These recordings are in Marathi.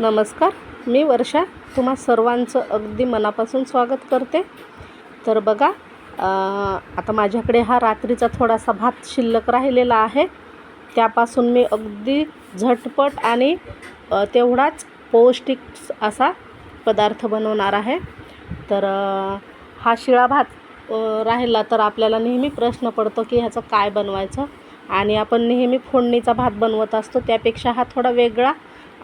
नमस्कार मी वर्षा. तुम्हा सर्वांचं अगदी मनापासून स्वागत करते. तर बघा आता माझ्याकडे हा रात्रीचा थोडासा भात शिल्लक राहिलेला आहे. त्यापासून मी अगदी झटपट आणि तेवढाच पौष्टिक असा पदार्थ बनवणार आहे. तर हा शिळा भात राहिला तर आपल्याला नेहमी प्रश्न पडतो की ह्याचं काय बनवायचं? आणि आपण नेहमी फोडणीचा भात बनवत असतो त्यापेक्षा हा थोडा वेगळा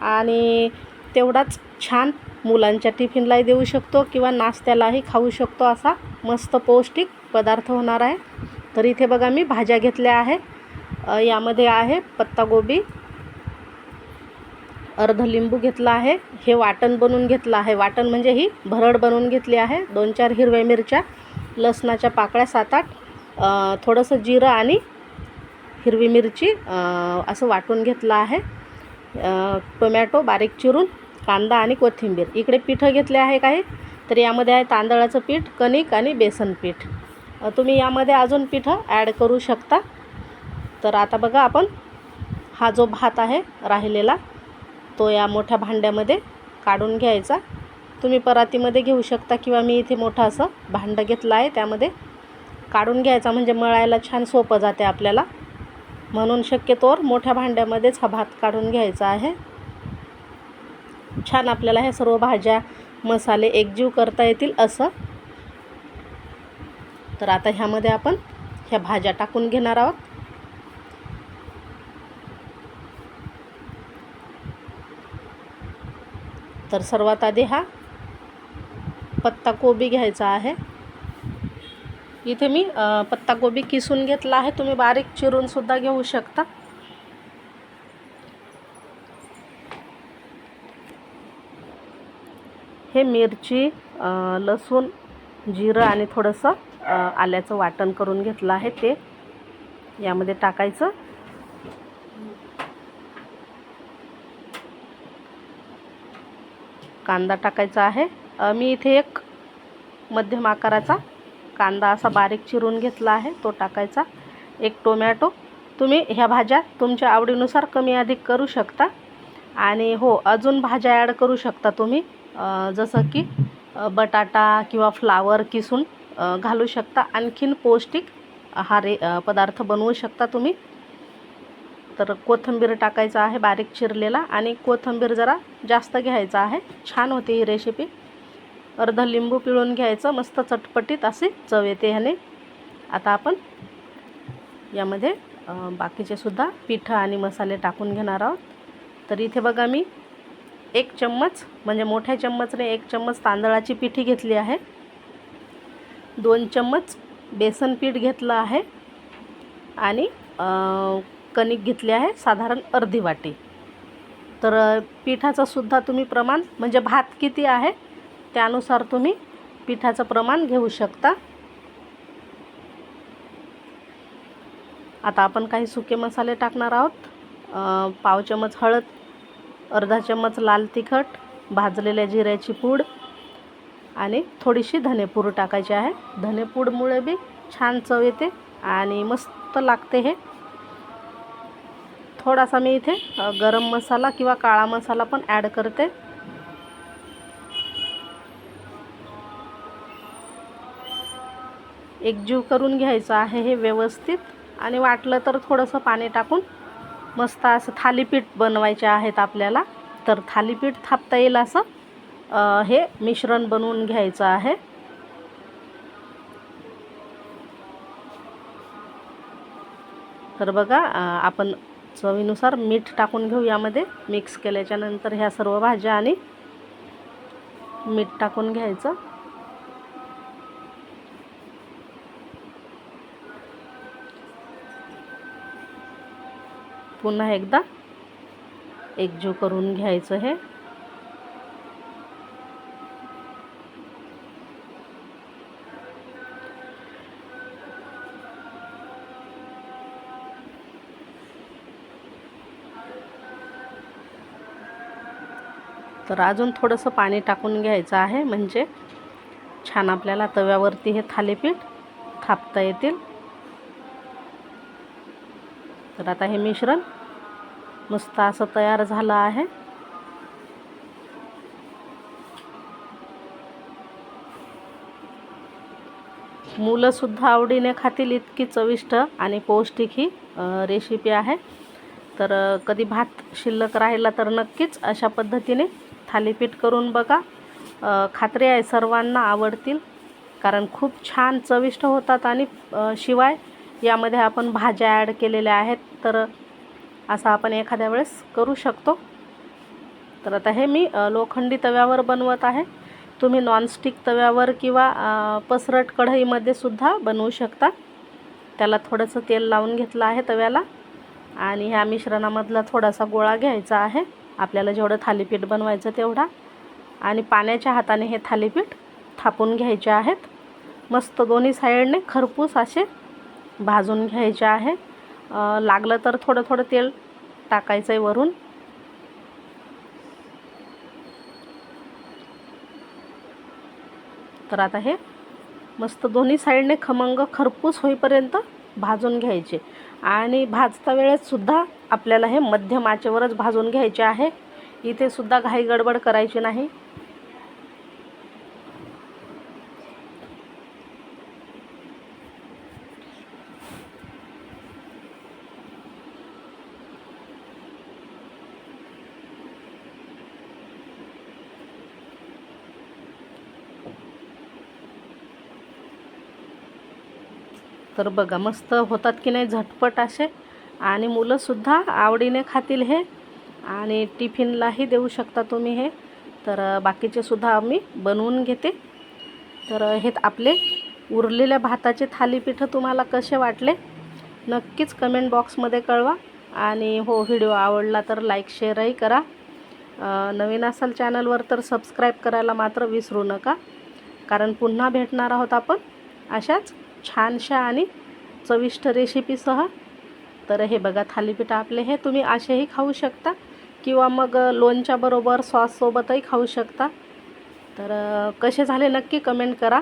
आणि तेवढाच छान मुलांच्या टिफिनलाही देऊ शकतो किंवा नाश्त्यालाही खाऊ शकतो असा मस्त पौष्टिक पदार्थ होणार आहे. तर इथे बघा मी भाज्या घेतल्या आहे. यामध्ये आहे पत्तागोबी अर्ध लिंबू घेतला आहे हे वाटण बनवून घेतलं आहे. वाटण म्हणजे ही भरड बनवून घेतली आहे दोन चार हिरव्या मिरच्या लसणाच्या पाकळ्या सात आठ थोडंसं जिरं आणि हिरवी मिरची असं वाटून घेतलं आहे. टोमॅटो बारीक चिरून कांदा आणि कोथिंबीर. इकडे पिठं घेतले आहे काही? तर यामध्ये आहे तांदळाचं पीठ कणिक आणि बेसन पीठ. तुम्ही यामध्ये अजून पिठं ॲड करू शकता. तर आता बघा आपण हा जो भात आहे राहिलेला तो या मोठ्या भांड्यामध्ये काढून घ्यायचा. तुम्ही परातीमध्ये घेऊ शकता किंवा मी इथे मोठं असं भांडं घेतलं आहे त्यामध्ये काढून घ्यायचा. म्हणजे मळायला छान सोपं जाते आपल्याला. म्हणून शक्यतोवर मोठ्या भांड्यामध्येच हा भात काढून घ्यायचा आहे. छान आपल्याला ह्या सर्व भाज्या मसाले एकजीव करता येतील असं. तर आता ह्यामध्ये आपण ह्या भाज्या टाकून घेणार आहोत. तर सर्वात आधी हा पत्ताकोबी घ्यायचा आहे. इथे मी पत्ताकोबी किसून घेतला आहे. तुम्ही बारीक चिरून सुद्धा घेऊ शकता. हे मिरची लसूण जिरं आणि थोडंसं आल्याचं वाटण करून घेतलं आहे ते. यामध्ये टाकायचं. कांदा टाकायचा आहे. मी इथे एक मध्यम आकाराचा कांदा असा बारीक चिरून घेतला आहे तो टाकायचा. एक टोमॅटो. तुम्ही ह्या भाज्या तुमच्या आवडीनुसार कमी अधिक करू शकता. आणि हो अजून भाज्या ॲड करू शकता तुम्ही. जसं की बटाटा किंवा फ्लावर किसून घालू शकता. आणखीन पौष्टिक हा रे पदार्थ बनवू शकता तुम्ही. तर कोथिंबीर टाकायचा आहे बारीक चिरलेला. आणि कोथिंबीर जरा जास्त घ्यायचा आहे. छान होते ही रेसिपी अर्धा लिंबू पिळून घ्यायचं मस्त चटपटीत असे चव येते ह्याने. आता आपण यामध्ये बाकीचे सुद्धा पिठं आणि मसाले टाकून घेणार आहोत. तर इथे बघा मी एक चम्मच म्हणजे मोठ्या चम्मचने एक चम्मच तांदळाची पिठी घेतली आहे. दोन चम्मच बेसन पीठ घेतलं आहे. आणि कणिक घेतली आहे साधारण अर्धी वाटी. तर पिठाचंसुद्धा पिठाचं सुद्धा तुम्ही प्रमाण म्हणजे भात किती आहे त्यानुसार तुम्ही पिठाचं प्रमाण घेऊ शकता. आता आपण काही सुके मसाले टाकणार आहोत. पाव चमच हळद अर्धा चम्मच लाल तिखट भाजलेल्या जिऱ्याची पूड आणि थोडीशी धनेपूड टाकायची आहे. धनेपूडमुळे बी छान चव येते आणि मस्त लागते हे. थोडासा मी इथे गरम मसाला किंवा काळा मसाला पण ॲड करते. एकजीव करून घ्यायचं आहे हे व्यवस्थित. आणि वाटलं तर थोडंसं पाणी टाकून मस्त असं थालीपीठ बनवायचे आहेत आपल्याला. तर थालीपीठ थापता येईल असं हे मिश्रण बनवून घ्यायचं आहे. तर बघा आपण चवीनुसार मीठ टाकून घेऊ यामध्ये. मिक्स केल्याच्यानंतर ह्या सर्व भाज्या आणि मीठ टाकून घ्यायचं. पुन्हा एकदा एकजीव करून घ्यायचं हे. तर अजून थोडंसं पाणी टाकून घ्यायचं आहे म्हणजे छान आपल्याला तव्यावरती हे थालीपीठ थापता येतील. तर आता हे मिश्रण नुसतं असं तयार झालं आहे. मुलंसुद्धा आवडीने खातील इतकी चविष्ट आणि पौष्टिक ही रेसिपी आहे. तर कधी भात शिल्लक राहिला तर नक्कीच अशा पद्धतीने थालीपीठ करून बघा. खात्री आहे सर्वांना आवडतील कारण खूप छान चविष्ट होतात आणि शिवाय यामध्ये आपण भाज्या ॲड केलेल्या आहेत. तर असं आपण एखाद्या वेळेस करू शकतो. तर आता हे मी लोखंडी तव्यावर बनवत आहे. तुम्ही नॉनस्टिक तव्यावर किंवा पसरट कढईमध्ये सुद्धा बनवू शकता. त्याला थोडंसं तेल लावून घेतलं आहे तव्याला. आणि ह्या मिश्रणामधला थोडासा गोळा घ्यायचा आहे. आपल्याला जेवढं थालीपीठ बनवायचं तेवढा. आणि पाण्याच्या हाताने हे थालीपीठ थापून घ्यायचे आहेत. मस्त दोन्ही साईडने खरपूस असे भाजून घ्यायचे आहे. लागलं तर थोडं थोडं तेल टाकायचं आहे वरून. तर आता हे मस्त दोन्ही साईडने खमंग खरपूस होईपर्यंत भाजून घ्यायचे. आणि भाजता वेळेतसुद्धा आपल्याला हे मध्यम आचेवरच भाजून घ्यायचे आहे. इथे सुद्धा घाई गडबड करायची नाही. तर बघा मस्त होतात की नाही झटपट असे. आणि मुलंसुद्धा आवडीने खातील हे. आणि टिफिनलाही देऊ शकता तुम्ही हे. तर बाकीचेसुद्धा बाकीचे सुद्धा बनवून घेते. तर हे आपले उरलेल्या भाताचे थालीपीठं तुम्हाला कसे वाटले नक्कीच कमेंट बॉक्समध्ये कळवा. आणि हो व्हिडिओ आवडला तर लाईक शेअरही करा. नवीन असाल चॅनलवर तर सबस्क्राईब करायला मात्र विसरू नका. कारण पुन्हा भेटणार आहोत आपण अशाच छानशा आणि चविष्ट रेसिपीसह तर हे बघा थालीपीठ आपले हे तुम्ही असेही खाऊ शकता किंवा मग लोणच्याबरोबर सॉससोबतही खाऊ शकता. तर कसे झाले नक्की कमेंट करा.